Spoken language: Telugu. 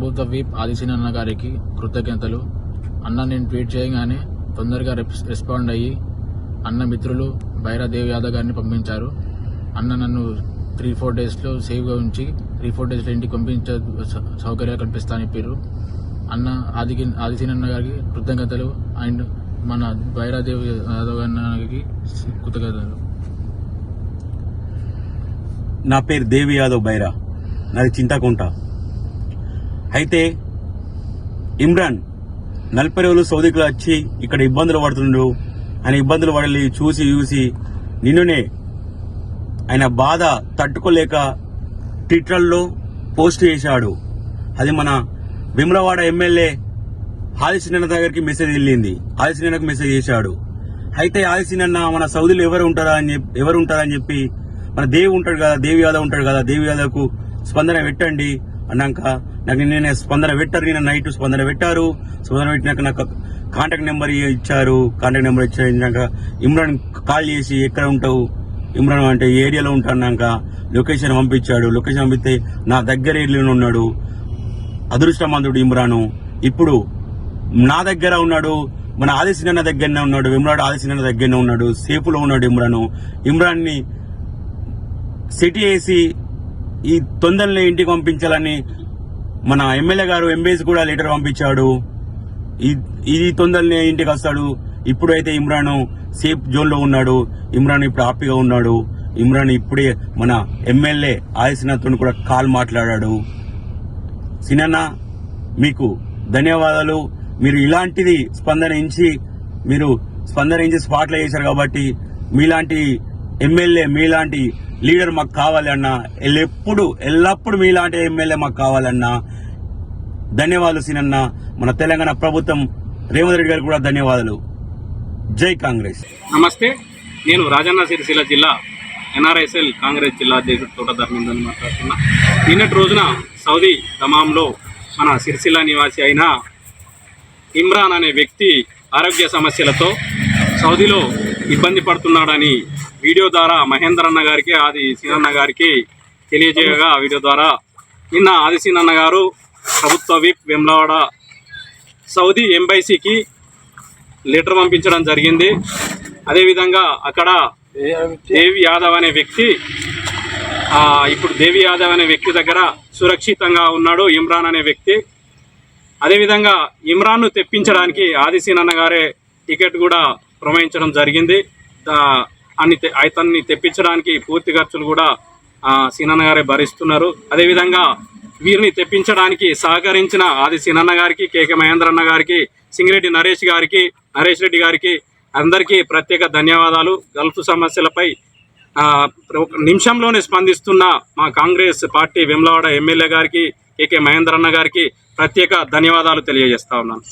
ప్రభుత్వ వీప్ ఆదిశీన అన్న గారికి కృతజ్ఞతలు. అన్న నేను ట్వీట్ చేయగానే తొందరగా రెస్- రెస్పాండ్ అయ్యి అన్న మిత్రులు బైరాదేవ్ యాదవ్ గారిని పంపించారు. అన్న నన్ను త్రీ ఫోర్ డేస్లో సేఫ్గా ఉంచి త్రీ ఫోర్ డేస్లో ఇంటికి పంపించే సౌకర్యాలు కల్పిస్తానని చెప్పారు. అన్న ఆదికి ఆదిశీన అన్న గారికి కృతజ్ఞతలు అండ్ మన బైరాదేవ్ యాదవ్ అన్నకి కృతజ్ఞతలు. నా పేరు దేవి యాదవ్ బైరా నాది చింతకుంట. అయితే ఇమ్రాన్ నలభై రోజులు సౌదీకి వచ్చి ఇక్కడ ఇబ్బందులు పడుతుండు. ఆయన ఇబ్బందులు పడలి చూసి చూసి నిన్నునే ఆయన బాధ తట్టుకోలేక ట్విట్టర్లో పోస్ట్ చేశాడు. అది మన విమ్రవాడ ఎమ్మెల్యే ఆదిశనన్న దగ్గరికి మెసేజ్ వెళ్ళింది. ఆదిశనన్నకు మెసేజ్ చేశాడు. అయితే ఆదిశనన్న మన సౌదీలో ఎవరు ఉంటారా అని చెప్పి ఎవరు ఉంటారా అని చెప్పి మన దేవి ఉంటాడు కదా దేవి యాదవ్ ఉంటాడు కదా దేవి యాదవ్కు స్పందన పెట్టండి. అన్నాక నాకు నేను స్పందన పెట్టారు నేను నైట్ స్పందన పెట్టారు. స్పందన పెట్టినాక నాకు కాంటాక్ట్ నెంబర్ ఇచ్చారు. కాంటాక్ట్ నెంబర్ ఇచ్చాక ఇమ్రాన్ కాల్ చేసి ఎక్కడ ఉంటావు? ఇమ్రాన్ అంటే ఈ ఏరియాలో ఉంటాన్నాక లొకేషన్ పంపించాడు. లొకేషన్ పంపిస్తే నా దగ్గర ఏరియాలో ఉన్నాడు. అదృష్టమంతుడు ఇమ్రాను. ఇప్పుడు నా దగ్గర ఉన్నాడు. మన ఆదిశీనన్న దగ్గరనే ఉన్నాడు. ఇమ్రాన్ ఆదిశీనన్న దగ్గరనే ఉన్నాడు. సేఫ్లో ఉన్నాడు ఇమ్రాను. ఇమ్రాన్ని సిటీ వేసి ఈ తొందరలో ఇంటికి పంపించాలని మన ఎమ్మెల్యే గారు ఎంబీఎస్ కూడా లెటర్ పంపించాడు. ఈ- ఇది తొందరనే ఇంటికి వస్తాడు. ఇప్పుడైతే ఇమ్రాన్ సేఫ్ జోన్లో ఉన్నాడు. ఇమ్రాన్ ఇప్పుడు హ్యాపీగా ఉన్నాడు. ఇమ్రాన్ ఇప్పుడే మన ఎమ్మెల్యే ఆదిశీనతో కూడా కాల్ మాట్లాడాడు. సినన్న మీకు ధన్యవాదాలు. మీరు ఇలాంటిది స్పందన మీరు స్పందన స్పాట్లో చేశారు కాబట్టి మీలాంటి ఎమ్మెల్యే మీలాంటి లీడర్ మాకు కావాలన్నా ఎల్లెప్పుడు ఎల్లప్పుడు మీలాంటి ఎమ్మెల్యే మాకు కావాలన్నా ధన్యవాదాలు సీనన్న. మన తెలంగాణ ప్రభుత్వం రేవంత్ రెడ్డి గారు కూడా ధన్యవాదాలు. జై కాంగ్రెస్. నమస్తే నేను రాజన్న సిరిసిల్ల జిల్లా ఎన్ఆర్ఎస్ఎల్ కాంగ్రెస్ జిల్లా అధ్యక్షుడు తోట ధర్మేంద్రని మాట్లాడుతున్నా. నిన్నటి రోజున సౌదీ దమాంలో మన సిరిసిల్ల నివాసి అయిన ఇమ్రాన్ అనే వ్యక్తి ఆరోగ్య సమస్యలతో సౌదీలో ఇబ్బంది పడుతున్నాడని వీడియో ద్వారా మహేందర్ అన్న గారికి ఆది సీనన్న గారికి తెలియజేయగా వీడియో ద్వారా నిన్న ఆది సీనన్న గారు ప్రభుత్వ విప్ వెమ్లవాడ సౌదీ ఎంబైసీకి లెటర్ పంపించడం జరిగింది. అదేవిధంగా అక్కడ దేవి యాదవ్ అనే వ్యక్తి ఇప్పుడు దేవి యాదవ్ అనే వ్యక్తి దగ్గర సురక్షితంగా ఉన్నాడు ఇమ్రాన్ అనే వ్యక్తి. అదేవిధంగా ఇమ్రాన్ను తెప్పించడానికి ఆదిసీనన్న గారే టికెట్ కూడా ప్రమాయించడం జరిగింది. అన్ని తె- అతన్ని తెప్పించడానికి పూర్తి ఖర్చులు కూడా సీనన్న గారే భరిస్తున్నారు. అదేవిధంగా వీరిని తెప్పించడానికి సహకరించిన ఆది సీనన్న గారికి కేకే మహేంద్రన్న గారికి సింగిరెడ్డి నరేష్ గారికి నరేష్ రెడ్డి గారికి అందరికీ ప్రత్యేక ధన్యవాదాలు. గల్ఫ్ సమస్యలపై ఒక నిమిషంలోనే స్పందిస్తున్న మా కాంగ్రెస్ పార్టీ వెమ్లవాడ ఎమ్మెల్యే గారికి కేకే మహేంద్రన్న గారికి ప్రత్యేక ధన్యవాదాలు తెలియజేస్తా ఉన్నాను.